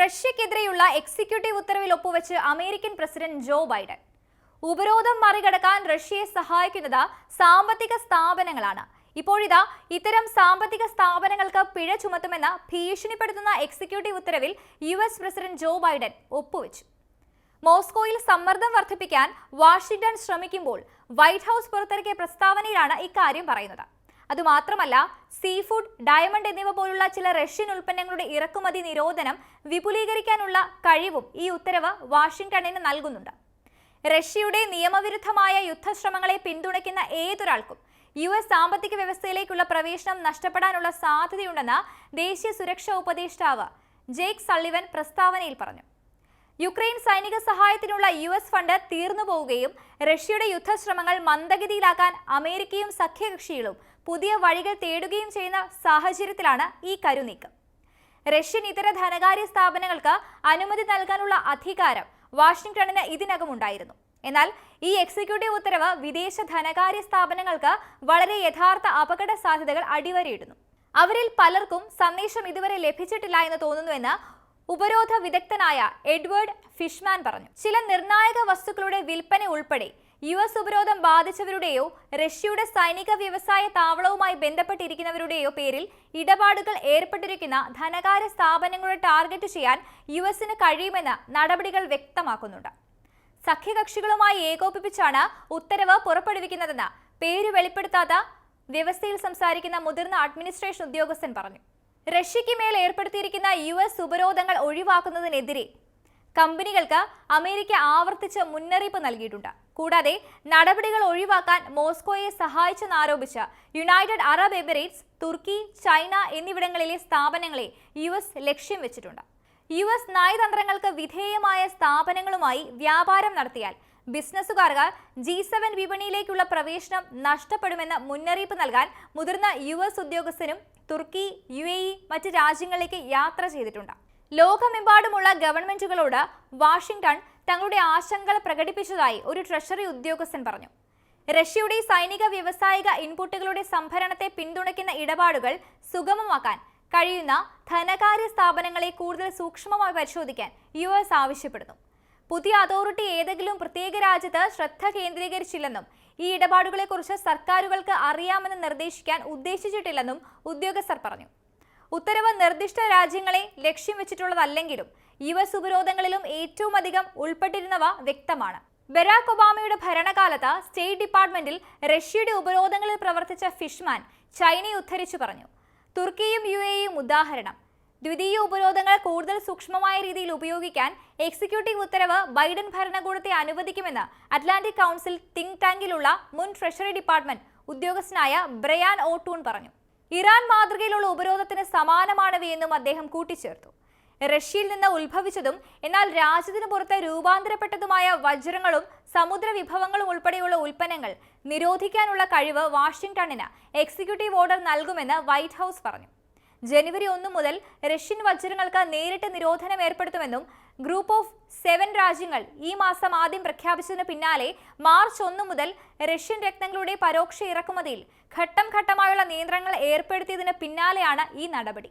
റഷ്യക്കെതിരെയുള്ള executive ഉത്തരവിൽ ഒപ്പുവെച്ച് American president Joe Biden. ഉപരോധം മറികടക്കാൻ റഷ്യയെ സഹായിക്കുന്നത് സാമ്പത്തിക സ്ഥാപനങ്ങളാണ്. ഇപ്പോഴിതാ ഇത്തരം സാമ്പത്തിക സ്ഥാപനങ്ങൾക്ക് പിഴ ചുമത്തുമെന്ന് ഭീഷണിപ്പെടുത്തുന്ന എക്സിക്യൂട്ടീവ് ഉത്തരവിൽ U S president Joe Biden ഒപ്പുവെച്ചു. മോസ്കോയിൽ സമ്മർദ്ദം വർദ്ധിപ്പിക്കാൻ വാഷിംഗ്ടൺ ശ്രമിക്കുമ്പോൾ വൈറ്റ് ഹൗസ് പുറത്തിറക്കിയ പ്രസ്താവനയിലാണ് ഇക്കാര്യം പറയുന്നത്. അതുമാത്രമല്ല സീ ഫുഡ് ഡയമണ്ട് എന്നിവ പോലുള്ള ചില റഷ്യൻ ഉൽപ്പന്നങ്ങളുടെ ഇറക്കുമതി നിരോധനം വിപുലീകരിക്കാനുള്ള കഴിവും ഈ ഉത്തരവ് വാഷിംഗ്ടണിന് നൽകുന്നുണ്ട്. റഷ്യയുടെ നിയമവിരുദ്ധമായ യുദ്ധശ്രമങ്ങളെ പിന്തുണയ്ക്കുന്ന ഏതൊരാൾക്കും യു എസ് സാമ്പത്തിക വ്യവസ്ഥയിലേക്കുള്ള പ്രവേശനം നഷ്ടപ്പെടാനുള്ള സാധ്യതയുണ്ടെന്ന് ദേശീയ സുരക്ഷാ ഉപദേഷ്ടാവ് ജേക്ക് സള്ളിവൻ പ്രസ്താവനയിൽ പറഞ്ഞു. യുക്രൈൻ സൈനിക സഹായത്തിനുള്ള യു എസ് ഫണ്ട് തീർന്നു പോവുകയും റഷ്യയുടെ യുദ്ധശ്രമങ്ങൾ മന്ദഗതിയിലാക്കാൻ അമേരിക്കയും സഖ്യകക്ഷികളും പുതിയ വഴികൾ തേടുകയും ചെയ്യുന്ന സാഹചര്യത്തിലാണ് ഈ കരുനീക്കം. റഷ്യൻ ഇതര ധനകാര്യ സ്ഥാപനങ്ങൾക്ക് അനുമതി നൽകാനുള്ള അധികാരം വാഷിംഗ്ടണിന് ഇതിനകം ഉണ്ടായിരുന്നു എന്നാൽ ഈ എക്സിക്യൂട്ടീവ് ഉത്തരവ് വിദേശ ധനകാര്യ സ്ഥാപനങ്ങൾക്ക് വളരെ യഥാർത്ഥ അപകട സാധ്യതകൾ അടിവരയിടുന്നു. അവരിൽ പലർക്കും സന്ദേശം ഇതുവരെ ലഭിച്ചിട്ടില്ല എന്ന് തോന്നുന്നുവെന്ന് ഉപരോധ വിദഗ്ധനായ എഡ്വേർഡ് ഫിഷ്മാൻ പറഞ്ഞു. ചില നിർണായക വസ്തുക്കളുടെ വിൽപ്പന ഉൾപ്പെടെ യു എസ് ഉപരോധം ബാധിച്ചവരുടെയോ റഷ്യയുടെ സൈനിക വ്യവസായ താവളവുമായി ബന്ധപ്പെട്ടിരിക്കുന്നവരുടെയോ പേരിൽ ഇടപാടുകൾ ഏർപ്പെട്ടിരിക്കുന്ന ധനകാര്യ സ്ഥാപനങ്ങളെ ടാർഗറ്റ് ചെയ്യാൻ യു എസിന് കഴിയുമെന്ന് നടപടികൾ വ്യക്തമാക്കുന്നുണ്ട്. സഖ്യകക്ഷികളുമായി ഏകോപിപ്പിച്ചാണ് ഉത്തരവ് പുറപ്പെടുവിക്കുന്നതെന്ന് പേര് വെളിപ്പെടുത്താത്ത വ്യവസ്ഥയിൽ സംസാരിക്കുന്ന മുതിർന്ന അഡ്മിനിസ്ട്രേഷൻ ഉദ്യോഗസ്ഥൻ പറഞ്ഞു. റഷ്യയ്ക്ക് മേൽ ഏർപ്പെടുത്തിയിരിക്കുന്ന യു എസ് ഉപരോധങ്ങൾ ഒഴിവാക്കുന്നതിനെതിരെ കമ്പനികൾക്ക് അമേരിക്ക ആവർത്തിച്ച് മുന്നറിയിപ്പ് നൽകിയിട്ടുണ്ട്. കൂടാതെ നടപടികൾ ഒഴിവാക്കാൻ മോസ്കോയെ സഹായിച്ചെന്നാരോപിച്ച് യുണൈറ്റഡ് അറബ് എമിറേറ്റ്സ് തുർക്കി ചൈന എന്നിവിടങ്ങളിലെ സ്ഥാപനങ്ങളെ യു എസ് ലക്ഷ്യം വെച്ചിട്ടുണ്ട്. യു എസ് നയതന്ത്രങ്ങൾക്ക് വിധേയമായ സ്ഥാപനങ്ങളുമായി വ്യാപാരം നടത്തിയാൽ ബിസിനസ്സുകാർക്ക് ജി സെവൻ വിപണിയിലേക്കുള്ള പ്രവേശനം നഷ്ടപ്പെടുമെന്ന മുന്നറിയിപ്പ് നൽകാൻ മുതിർന്ന യു എസ് ഉദ്യോഗസ്ഥനും തുർക്കി യു എ ഇ മറ്റ് രാജ്യങ്ങളിലേക്ക് യാത്ര ചെയ്തിട്ടുണ്ട്. ലോകമെമ്പാടുമുള്ള ഗവൺമെന്റുകളോട് വാഷിംഗ്ടൺ തങ്ങളുടെ ആശങ്കകൾ പ്രകടിപ്പിച്ചതായി ഒരു ട്രഷറി ഉദ്യോഗസ്ഥൻ പറഞ്ഞു. റഷ്യയുടെ സൈനിക വ്യവസായിക ഇൻപുട്ടുകളുടെ സംഭരണത്തെ പിന്തുണയ്ക്കുന്ന ഇടപാടുകൾ സുഗമമാക്കാൻ കഴിയുന്ന ധനകാര്യ സ്ഥാപനങ്ങളെ കൂടുതൽ സൂക്ഷ്മമായി പരിശോധിക്കാൻ യു ആവശ്യപ്പെടുന്നു. പുതിയ അതോറിറ്റി ഏതെങ്കിലും പ്രത്യേക രാജ്യത്ത് ശ്രദ്ധ കേന്ദ്രീകരിച്ചില്ലെന്നും ഈ ഇടപാടുകളെക്കുറിച്ച് സർക്കാരുകൾക്ക് അറിയാമെന്ന് നിർദ്ദേശിക്കാൻ ഉദ്ദേശിച്ചിട്ടില്ലെന്നും ഉദ്യോഗസ്ഥർ പറഞ്ഞു. ഉത്തരവ് നിർദ്ദിഷ്ട രാജ്യങ്ങളെ ലക്ഷ്യം വെച്ചിട്ടുള്ളതല്ലെങ്കിലും യു എസ് ഉപരോധങ്ങളിലും ഏറ്റവും അധികം ഉൾപ്പെട്ടിരുന്നവ വ്യക്തമാണ്. ബരാക് ഒബാമയുടെ ഭരണകാലത്ത് സ്റ്റേറ്റ് ഡിപ്പാർട്ട്മെന്റിൽ റഷ്യയുടെ ഉപരോധങ്ങളിൽ പ്രവർത്തിച്ച ഫിഷ്മാൻ ചൈനയെ ഉദ്ധരിച്ചു പറഞ്ഞു. തുർക്കിയും യു എയും ഉദാഹരണം. ദ്വിതീയ ഉപരോധങ്ങൾ കൂടുതൽ സൂക്ഷ്മമായ രീതിയിൽ ഉപയോഗിക്കാൻ എക്സിക്യൂട്ടീവ് ഉത്തരവ് ബൈഡൻ ഭരണകൂടത്തെ അനുവദിക്കുമെന്ന് അറ്റ്ലാന്റിക് കൗൺസിൽ തിങ്ക് ടാങ്കിലുള്ള മുൻ ട്രഷറി ഡിപ്പാർട്ട്മെന്റ് ഉദ്യോഗസ്ഥനായ ബ്രയാൻ ഓട്ടൂൺ പറഞ്ഞു. ഇറാൻ മാതൃകയിലുള്ള ഉപരോധത്തിന് സമാനമാണവയെന്നും അദ്ദേഹം കൂട്ടിച്ചേർത്തു. റഷ്യയിൽ നിന്ന് ഉത്ഭവിച്ചതും എന്നാൽ രാജ്യത്തിന് പുറത്ത് രൂപാന്തരപ്പെട്ടതുമായ വജ്രങ്ങളും സമുദ്ര വിഭവങ്ങളും ഉൾപ്പെടെയുള്ള ഉൽപ്പന്നങ്ങൾ നിരോധിക്കാനുള്ള കഴിവ് വാഷിംഗ്ടണിന് എക്സിക്യൂട്ടീവ് ഓർഡർ നൽകുമെന്ന് വൈറ്റ് ഹൗസ് പറഞ്ഞു. ജനുവരി ഒന്ന് മുതൽ റഷ്യൻ വജ്രങ്ങൾക്ക് നേരിട്ട് നിരോധനം ഏർപ്പെടുത്തുമെന്നും ഗ്രൂപ്പ് ഓഫ് സെവൻ രാജ്യങ്ങൾ ഈ മാസം ആദ്യം പ്രഖ്യാപിച്ചതിന് പിന്നാലെ മാർച്ച് ഒന്ന് മുതൽ റഷ്യൻ രത്നങ്ങളുടെ പരോക്ഷ ഇറക്കുമതിയിൽ ഘട്ടം ഘട്ടമായുള്ള നിയന്ത്രണങ്ങൾ ഏർപ്പെടുത്തിയതിന് പിന്നാലെയാണ് ഈ നടപടി.